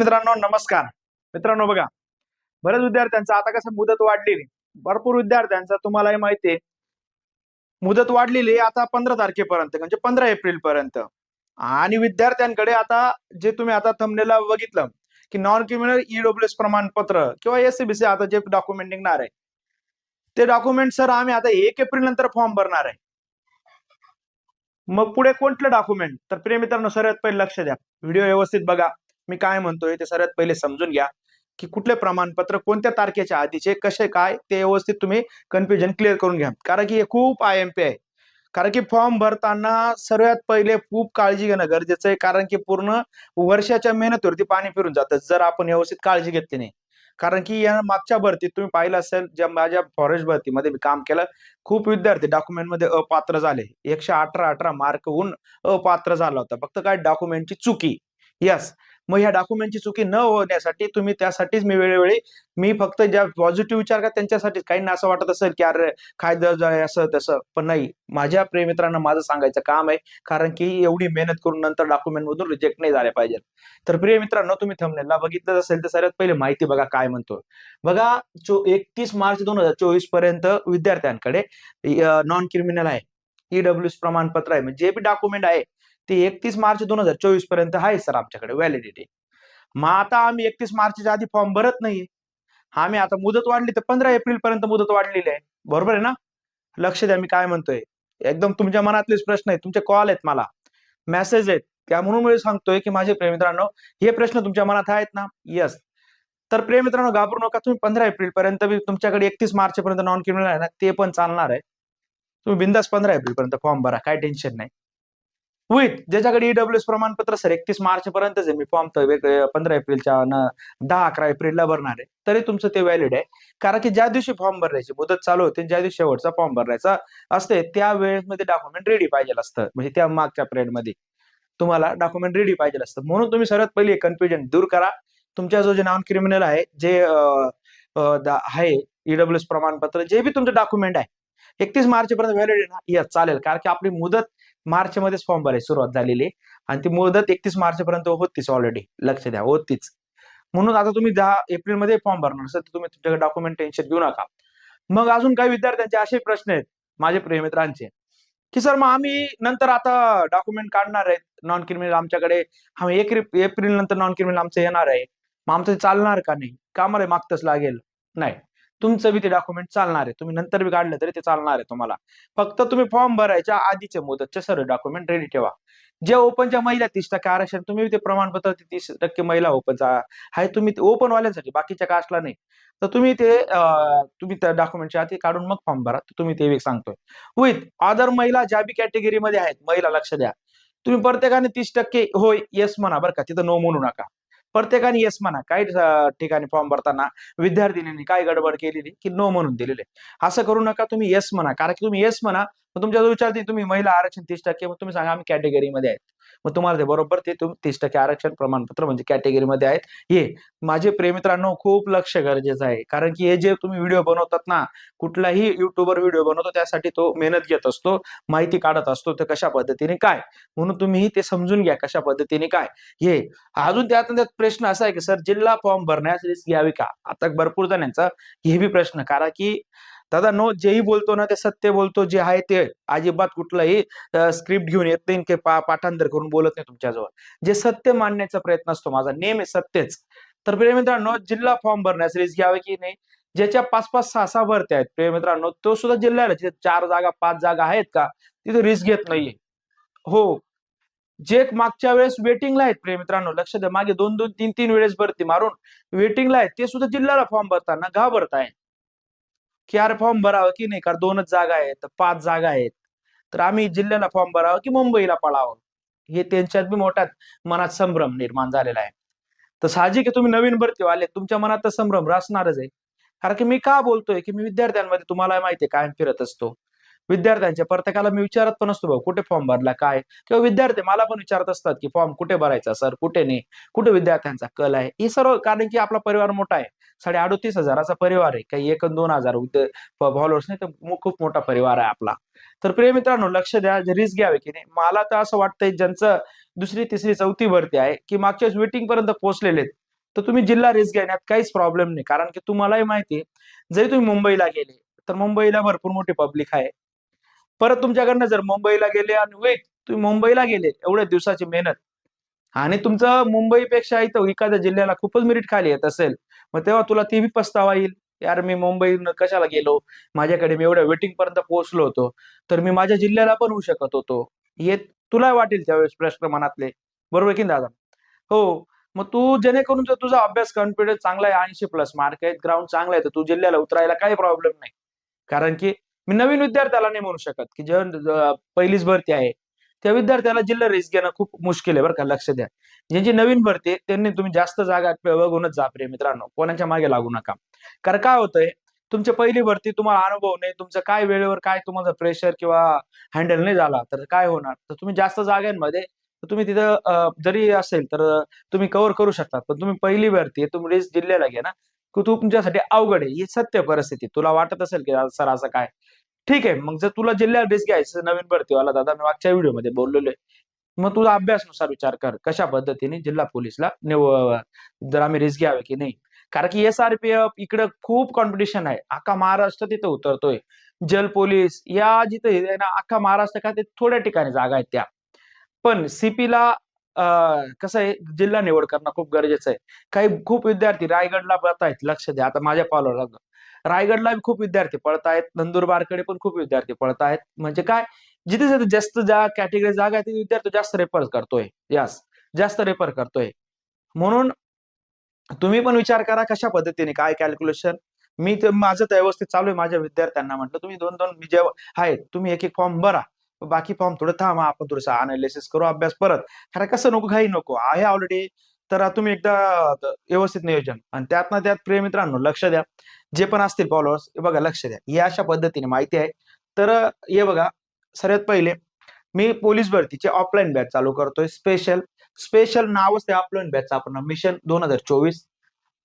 मित्रांनो नमस्कार. मित्रांनो बघा बऱ्याच विद्यार्थ्यांचा आता कसं मुदत वाढलेली. भरपूर विद्यार्थ्यांचा तुम्हालाही माहिती आहे. मुदत वाढलेली आता पंधरा तारखेपर्यंत म्हणजे पंधरा एप्रिल पर्यंत आणि विद्यार्थ्यांकडे आता जे तुम्ही आता थंबनेला बघितलं की नॉन क्रिमिनल ईडब्ल्यूएस प्रमाणपत्र किंवा एससीबीसी आता जे डॉक्युमेंट निघणार आहे ते डॉक्युमेंट सर आम्ही आता एक एप्रिल नंतर फॉर्म भरणार आहे. मग पुढे कोणतं डॉक्युमेंट तर प्रिय मित्रांनो सर्वात पहिले लक्ष द्या. व्हिडिओ व्यवस्थित बघा. मी काय म्हणतोय ते सर्वात पहिले समजून घ्या की कुठले प्रमाणपत्र कोणत्या तारखेच्या आधीचे कसे काय ते व्यवस्थित तुम्ही कन्फ्युजन क्लिअर करून घ्या. कारण की हे खूप आय एम पी आहे. कारण की फॉर्म भरताना सर्वात पहिले खूप काळजी घेणं गरजेचं आहे. कारण की पूर्ण वर्षाच्या मेहनतीवरती पाणी फिरून जातं जर आपण व्यवस्थित काळजी घेतली नाही. कारण की या मागच्या भरतीत तुम्ही पाहिलं असेल ज्या माझ्या फॉरेस्ट भरतीमध्ये मी काम केलं खूप विद्यार्थी डॉक्युमेंटमध्ये अपात्र झाले. एकशे अठरा अठरा मार्क होऊन अपात्र झाला होता. फक्त काय डॉक्युमेंटची चुकी. यस मग ह्या डॉक्युमेंटची चुकी न होण्यासाठी तुम्ही त्यासाठीच मी वेळोवेळी मी फक्त ज्या पॉझिटिव्ह विचार का त्यांच्यासाठीच. काहींना असं वाटत असेल की अरे काय असं तसं. पण नाही. माझ्या प्रेमित्रांना माझं सांगायचं काम आहे. कारण की एवढी मेहनत करून नंतर डॉक्युमेंट मधून रिजेक्ट नाही झाले पाहिजे. तर प्रिय मित्रांनो तुम्ही थंबनेलला बघितलं असेल तर सर्वात पहिले माहिती बघा काय म्हणतो बघा चो एकतीस मार्च दोन हजार चोवीसपर्यंत विद्यार्थ्यांकडे नॉन क्रिमिनल आहे. ईडब्ल्यूस प्रमाणपत्र आहे. म्हणजे जे बी डॉक्युमेंट आहे ते एकतीस मार्च दोन हजार चोवीसपर्यंत आहे सर आमच्याकडे व्हॅलिडिटी मग आता आम्ही एकतीस मार्चच्या आधी फॉर्म भरत नाहीये. आम्ही आता मुदत वाढली तर पंधरा एप्रिल पर्यंत मुदत वाढलेली आहे. बरोबर आहे ना? लक्ष द्या मी काय म्हणतोय. एकदम तुमच्या मनातलेच प्रश्न आहेत. तुमचे कॉल आहेत मला. मेसेज आहेत. त्या म्हणून मी सांगतोय की माझे प्रेमित्रांनो हे प्रश्न तुमच्या मनात आहेत ना? यस तर प्रेमित्रांनो घाबरू नका. तुम्ही पंधरा एप्रिल पर्यंत तुमच्याकडे एकतीस मार्च पर्यंत नॉन क्रिमिनल आहे ना ते पण चालणार आहे. तुम्ही बिंदास पंधरा एप्रिल पर्यंत फॉर्म भरा. काय टेन्शन नाही. विथ ज्याच्याकडे ईडब्ल्यूएस प्रमाणपत्र सर एकतीस मार्च पर्यंतच आहे. मी फॉर्म तर पंधरा एप्रिलच्या दहा अकरा एप्रिलला भरणार आहे. तरी तुमचं ते व्हॅलिड आहे. कारण की ज्या दिवशी फॉर्म भरायची मुदत चालू होते ज्या दिवशी शेवटचा फॉर्म भरायचा असते त्या वेळेमध्ये डॉक्युमेंट रेडी पाहिजे असतं. म्हणजे त्या मागच्या पिरियडमध्ये तुम्हाला डॉक्युमेंट रेडी पाहिजे असतं. म्हणून तुम्ही सर्वात पहिले कन्फ्युजन दूर करा. तुमच्या जो जे नॉन क्रिमिनल आहे जे आहे ईडब्ल्यूएस प्रमाणपत्र जे बी तुमचं डॉक्युमेंट आहे एकतीस मार्च पर्यंत व्हॅलिड आहे ना या चालेल. कारण की आपली मुदत मार्च मध्येच फॉर्म भरायची सुरुवात झालेली आहे. आणि ती मुदत एकतीस मार्च पर्यंत होतीच ऑलरेडी लक्ष द्या होतीच. म्हणून आता तुम्ही दहा एप्रिलमध्ये फॉर्म भरणार असेल तर तुम्ही तुमच्याकडे डॉक्युमेंट टेन्शन घेऊ नका. मग अजून काही विद्यार्थ्यांचे असे प्रश्न आहेत माझे प्रेमित्रांचे की सर मग आम्ही नंतर आता डॉक्युमेंट काढणार आहेत नॉन क्रिमिनल आमच्याकडे आम्ही एक एप्रिल नंतर नॉन क्रिमिनल आमचं येणार आहे. मग आमचं चालणार का नाही? का मला मागतच लागेल? नाही. तुमचं बी ते डॉक्युमेंट चालणार आहे. तुम्ही नंतर बी काढलं तरी ते चालणार आहे तुम्हाला. फक्त तुम्ही फॉर्म भरायच्या आधीच्या मुदतचे सर्व डॉक्युमेंट रेडी ठेवा. जे ओपनच्या महिला तीस टक्के आरक्षण तुम्ही ते प्रमाणपत्र तीस टक्के महिला ओपनचा आहे. तुम्ही ओपन वाल्यांसाठी बाकीच्या कास्टला नाही. तर तुम्ही ते तुम्ही त्या डॉक्युमेंटच्या आधी काढून मग फॉर्म भरा. तुम्ही ते सांगतोय. विथ अदर महिला ज्या बी कॅटेगरीमध्ये आहेत महिला लक्ष द्या. तुम्ही प्रत्येकाने तीस टक्के होय येस म्हणा बरं का. तिथं नो म्हणू नका. प्रत्येकाने येस म्हणा. काही ठिकाणी फॉर्म भरताना विद्यार्थिनींनी काय गडबड केलेली? की नो म्हणून दिलेले. असं करू नका तुम्ही येस म्हणा. कारण की तुम्ही येस म्हणा मग तुमच्या जो विचारते तुम्ही महिला आरक्षण तीस टक्के मग तुम्ही सांगा आम्ही कॅटेगरीमध्ये आहेत. मग तुम्हाला ते बरोबर ते तुम्ही तीस टक्के आरक्षण प्रमाणपत्र म्हणजे कॅटेगरीमध्ये आहेत. हे माझे प्रेमित्रांनो खूप लक्ष गरजेचं आहे. कारण की हे जे तुम्ही व्हिडिओ बनवतात ना कुठलाही युट्यूबर व्हिडिओ बनवतो त्यासाठी तो मेहनत घेत असतो माहिती काढत असतो तर कशा पद्धतीने काय? म्हणून तुम्ही ते समजून घ्या कशा पद्धतीने काय? हे अजून त्यात त्यात प्रश्न असा आहे की सर जिल्हा फॉर्म भरण्यास रिस्क घ्यावी का? आता भरपूर जणांचा हे बी प्रश्न. कारण की दादा नो जेही बोलतो ना ते सत्य बोलतो जे आहे ते अजिबात कुठलाही स्क्रिप्ट घेऊन येत नाही पा पाठांतर करून बोलत नाही तुमच्याजवळ. जे सत्य मांडण्याचा प्रयत्न असतो माझा नेम आहे सत्यच. तर प्रेमित्रांनो जिल्हा फॉर्म भरण्यास रिस्क घ्यावे की नाही? ज्याच्या पाच पाच सहा सहा भरते आहेत प्रेमित्रांनो तो सुद्धा जिल्ह्याला जिथे चार जागा पाच जागा आहेत का तिथे रिस्क घेत नाहीये. हो. जे मागच्या वेळेस वेटिंगला आहेत प्रेमित्रांनो लक्ष द्या मागे दोन दोन तीन तीन वेळेस भरती मारून वेटिंगला आहेत ते सुद्धा जिल्ह्याला फॉर्म भरताना घाबरताय की अरे फॉर्म भरावं की नाही? कारण दोनच जागा आहेत पाच जागा आहेत. तर आम्ही जिल्ह्याला फॉर्म भरावं की मुंबईला पळावं? हे त्यांच्यात बी मोठ्यात मनात संभ्रम निर्माण झालेला आहे. तर साहजिक आहे तुम्ही नवीन भरती आले तुमच्या मनात तर संभ्रम असणारच आहे. कारण की मी का बोलतोय की मी विद्यार्थ्यांमध्ये तुम्हाला माहिती आहे कायम फिरत असतो. विद्यार्थ्यांच्या प्रत्येकाला मी विचारत पण असतो भाऊ कुठे फॉर्म भरला काय? किंवा विद्यार्थी मला पण विचारत असतात की फॉर्म कुठे भरायचा सर कुठे नाही? कुठे विद्यार्थ्यांचा कल आहे? हे सर्व कारण की आपला परिवार मोठा आहे. साडे अडोतीस हजाराचा परिवार आहे. काही एक दोन हजार फॉलोअर्स नाही तर खूप मोठा परिवार आहे आपला. तर प्रिय मित्रांनो लक्ष द्या रिस्क घ्यावे की नाही. मला तर असं वाटतंय ज्यांचं दुसरी तिसरी चौथी भरती आहे की मागच्या वेटिंग पर्यंत पोहोचलेले आहेत तर तुम्ही जिल्हा रिस्क घेण्यात काहीच प्रॉब्लेम नाही. कारण की तुम्हालाही माहिती आहे जरी तुम्ही मुंबईला गेले तर मुंबईला भरपूर मोठी पब्लिक आहे. परत तुमच्याकडनं जर मुंबईला गेले आणि वेट तुम्ही मुंबईला गेले एवढ्या दिवसाची मेहनत. आणि तुमचं मुंबईपेक्षा इथं एखाद्या जिल्ह्याला खूपच मेरिट खाली येत असेल मग तेव्हा तुला ती बी पस्तावा येईल. यार मी मुंबई कशाला गेलो? माझ्याकडे मी एवढ्या वेटिंग पर्यंत पोहोचलो होतो. तर मी माझ्या जिल्ह्याला पण होऊ शकत होतो. हे तुला वाटेल त्यावेळेस प्रश्न मनातले. बरोबर की दादा? हो. मग तू जेणेकरून जर तुझा अभ्यास कॉन्फिडन्स चांगला आहे ऐंशी प्लस मार्क आहेत ग्राउंड चांगला आहे तर तू जिल्ह्याला उतरायला काही प्रॉब्लेम नाही. कारण की मी नवीन विद्यार्थ्याला नाही म्हणू शकत. की जेव्हा पहिलीच भरती आहे. त्या विद्यार्थ्याला जिल्हा रिस्क घेणं खूप मुश्किल आहे बरं का लक्ष द्या. ज्यांची नवीन भरती आहे, त्यांनी तुम्ही जास्त जागा बघूनच जा प्रिय मित्रांनो. कोणाच्या मागे लागू नका. कारण काय होतंय तुमची पहिली भरती तुम्हाला अनुभव नाही तुमचं काय वेळेवर काय तुम्हाला प्रेशर किंवा हँडल नाही झाला तर काय होणार? तर तुम्ही जास्त जागांमध्ये तुम्ही तिथं जरी असेल तर तुम्ही कव्हर करू शकतात. पण तुम्ही पहिली भरती तुम्ही रिस्क जिल्ह्याला घ्या ना. तू तुमच्यासाठी अवघड आहे ही सत्य परिस्थिती. तुला वाटत असेल की सर असं काय? ठीक आहे मग जर तुला जिल्हा रिस्क घ्यायचं नवीन भरतीवाला दादा मी मागच्या व्हिडिओमध्ये बोललेलो आहे. मग तुझा अभ्यासनुसार विचार कर कशा पद्धतीने जिल्हा पोलीसला निव जर आम्ही रिस्क घ्यावे की नाही. कारण की एस आर पी एफ इकडं खूप कॉम्पिटिशन आहे. अख्खा महाराष्ट्र तिथे उतरतोय. जल पोलीस या जिथे ना अख्खा महाराष्ट्र का ते थोड्या ठिकाणी जागा आहेत त्या. पण सीपीला कसं आहे जिल्हा निवड करणं खूप गरजेचं आहे. काही खूप विद्यार्थी रायगडला पळत आहेत लक्ष द्या. आता माझ्या पावला रायगडला खूप विद्यार्थी पळत आहेत नंदुरबारकडे पण खूप विद्यार्थी पळत आहेत म्हणजे काय जिथे जिथे जास्त जा कॅटेगरी जागा आहे तिथे विद्यार्थी जास्त रेफर करतोय. यास जास्त रेफर करतोय. म्हणून तुम्ही पण विचार करा कशा पद्धतीने काय कॅल्क्युलेशन मी ते माझं तर व्यवस्थित चालू आहे माझ्या विद्यार्थ्यांना म्हटलं तुम्ही दोन दोन मी जेव्हा आहेत तुम्ही एक एक फॉर्म भरा. बाकी फॉर्म थोडं थांबा आपण थोडंसं अनालिसिस करू अभ्यास परत. कारण कसं नको घाई नको. आहे ऑलरेडी तर तुम्ही एकदा व्यवस्थित नियोजन. आणि त्यातनं त्यात प्रिय मित्रांनो लक्ष द्या. जे पण असतील फॉलोअर्स बघा लक्ष द्या. ही अशा पद्धतीने माहिती आहे. तर हे बघा सर्वात पहिले मी पोलीस भरतीचे ऑफलाईन बॅच चालू करतोय. स्पेशल स्पेशल नावच ते ऑफलाईन बॅच आपण मिशन दोन हजार चोवीस.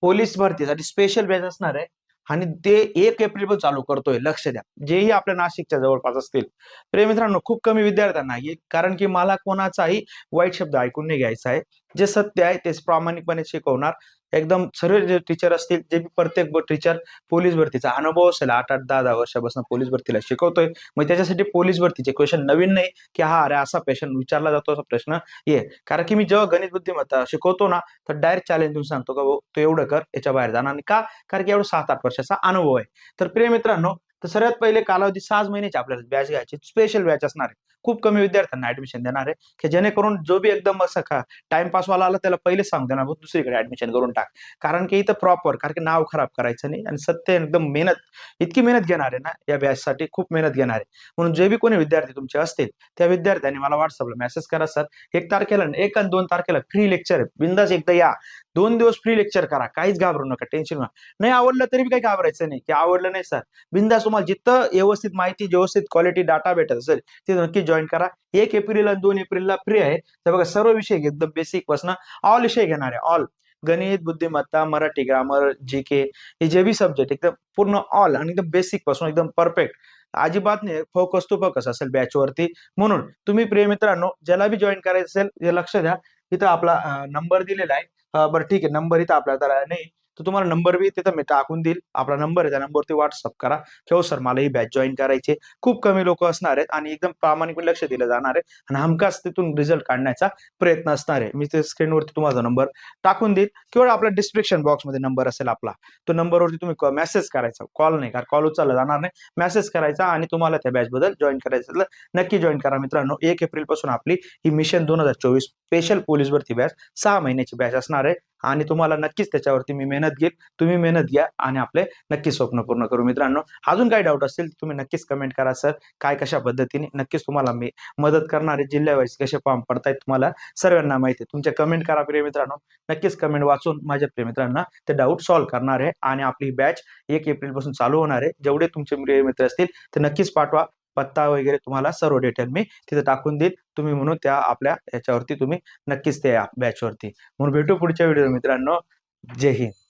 पोलीस भरतीसाठी स्पेशल बॅच असणार आहे. आणि ते एक एप्रिल चालू करतोय लक्ष द्या. जेही आपल्या नाशिकच्या जवळपास असतील. प्रेमित्रांनो खूप कमी विद्यार्थ्यांना आहे कारण की मला कोणाचाही वाईट शब्द ऐकून नाही घ्यायचा आहे. जे सत्य आहे तेच प्रामाणिकपणे शिकवणार. एकदम सर्व जे टीचर असतील जे प्रत्येक टीचर पोलीस भरतीचा अनुभव असेल आठ आठ दहा दहा वर्षापासून पोलीस भरतीला शिकवतोय. मग त्याच्यासाठी पोलीस भरतीचे क्वेश्चन नवीन नाही की हा अरे असा पेशंट विचारला जातो असा प्रश्न ये. कारण की मी जेव्हा गणित बुद्धिमत्ता शिकवतो ना तर डायरेक्ट चॅलेंज देऊन सांगतो का भाऊ तू एवढं कर याच्या बाहेर जाणार आणि का? कारण की एवढं सात आठ वर्षाचा अनुभव आहे. तर प्रिय मित्रांनो तर सर्वात पहिले कालावधी सहा महिन्याची आपल्याला बॅच घ्यायची स्पेशल बॅच असणार आहे. खूप कमी विद्यार्थ्यांना ऍडमिशन देणार आहे. की जेणेकरून जो बी एकदम असं का टाइमपासवाला आला त्याला पहिले सांग देणार दुसरीकडे ऍडमिशन करून टाक. कारण की इथं प्रॉपर कारण की नाव खराब करायचं नाही आणि सत्य एकदम मेहनत इतकी मेहनत घेणार आहे ना या बॅचसाठी खूप मेहनत घेणार आहे. म्हणून जे बी कोणी विद्यार्थी तुमचे असतील त्या विद्यार्थ्यांनी मला व्हॉट्सअपला मेसेज करा सर एक तारखेला एक आणि दोन तारखेला फ्री लेक्चर आहे. बिंदास एकदा या. दोन दिवस फ्री लेक्चर करा. काहीच घाबरू नका टेन्शन नाही आवडलं तरी काही घाबरायचं नाही. की आवडलं नाही सर बिंदास तुम्हाला जिथं व्यवस्थित माहिती व्यवस्थित क्वालिटी डाटा भेटत असेल ते नक्की जॉईन करा. एक एप्रिल आणि दोन एप्रिलला फ्री आहे. तर बघा सर्व विषय एकदम बेसिकपासून ऑल विषय घेणार आहे ऑल गणित बुद्धिमत्ता मराठी ग्रामर जी के हे जे बी सब्जेक्ट एकदम पूर्ण ऑल आणि एकदम बेसिकपासून एकदम परफेक्ट अजिबात नाही फोकस टू फोकस असेल बॅच वरती. म्हणून तुम्ही प्रिय मित्रांनो ज्याला बी जॉईन करायचं असेल हे लक्ष द्या. इथं आपला नंबर दिलेला आहे. बरं ठीक आहे नंबर इथं आपल्याला नाही. तर तुम्हाला नंबर बी तिथं मी टाकून देईल. आपला नंबर आहे त्या नंबरवरती व्हॉट्सअप करा. हो सर मला ही बॅच जॉईन करायची खूप कमी लोक असणार आहेत आणि एकदम प्रामाणिकपणे लक्ष दिलं जाणार आहे. आणि हमखास तिथून रिझल्ट काढण्याचा प्रयत्न असणार आहे. मी ते स्क्रीनवरती तुम्हाला नंबर टाकून देईल. किंवा आपल्या डिस्क्रिप्शन बॉक्समध्ये नंबर असेल आपला तो नंबरवरती तुम्ही मेसेज करायचा. कॉल नाही कारण कॉल उचलला जाणार नाही. मेसेज करायचा आणि तुम्हाला त्या बॅच बद्दल जॉईन करायचं नक्की जॉईन करा मित्रांनो. एक एप्रिलपासून आपली ही मिशन दोन हजार चोवीस स्पेशल पोलीस भरती बॅच सहा महिन्याची बॅच असणार आहे. आणि तुम्हाला नक्कीच त्याच्यावरती मी मेहनत घेईल. तुम्ही मेहनत घ्या आणि आपले नक्की स्वप्न पूर्ण करू. मित्रांनो अजून काही डाऊट असतील तुम्ही नक्कीच कमेंट करा सर काय कशा पद्धतीने? नक्कीच तुम्हाला मी मदत करणारे जिल्ह्यावाईज कसे फॉर्म पडतायत तुम्हाला सर्वांना माहिती आहे. तुमच्या कमेंट करा प्रिय मित्रांनो. नक्कीच कमेंट वाचून माझ्या प्रिय मित्रांना ते डाऊट सॉल्व्ह करणार आहे. आणि आपली बॅच एक एप्रिलपासून चालू होणार आहे. जेवढे तुमचे प्रिय मित्र असतील ते नक्कीच पाठवा. पत्ता वगैरे तुम्हाला सर्व डिटेल मी तिथे टाकून देईल तुम्ही म्हणून त्या आपल्या याच्यावरती तुम्ही नक्कीच त्या बॅचवरती म्हणून भेटू पुढच्या व्हिडिओ मित्रांनो. जय हिंद.